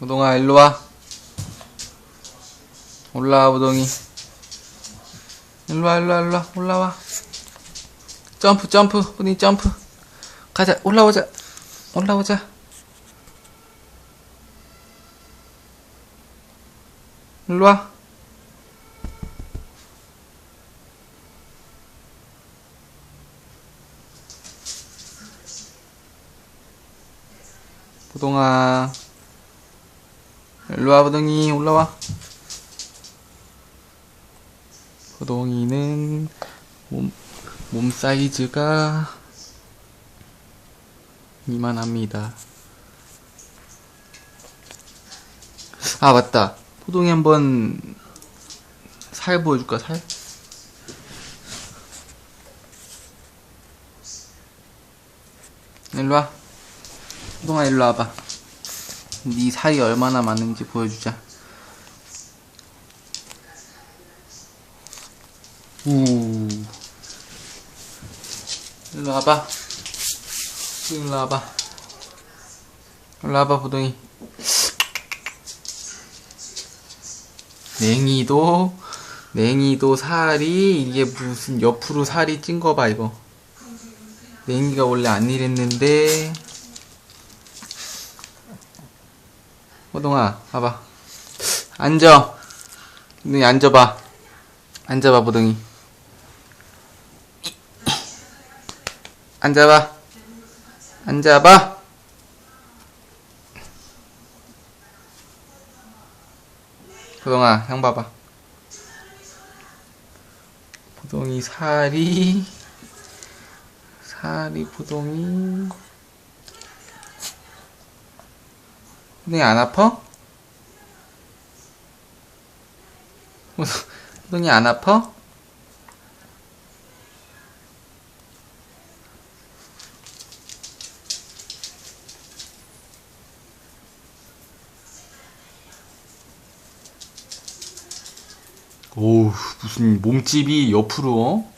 우동아 일로 와. 올라와 우동이. 일로 와 일로 와 일로 와. 올라와. 점프 점프. 우동이 점프. 가자 올라오자. 올라오자. 일로 와. 부동아 일로와 부동이. 올라와. 부동이는 몸, 몸 사이즈가 이만합니다. 아 맞다. 부동이 한번 살 보여줄까 살? 일로와. 부동아 일로 와봐 네 살이 얼마나 많은지 보여주자. 우. 일로 와봐. 일로 와봐. 일로 와봐, 부동이. 냉이도, 냉이도 살이, 이게 무슨 옆으로 살이 찐 거 봐, 이거. 냉이가 원래 안 이랬는데, 호동아, 봐봐. 앉아. 보동이 앉아봐. 앉아봐, 보동이. 앉아봐. 앉아봐. 보동아, 형 봐봐. 보동이 살이, 살이 보동이. 호동이 안 아파? 호동이 안 아파? 오 무슨 몸집이 옆으로 어?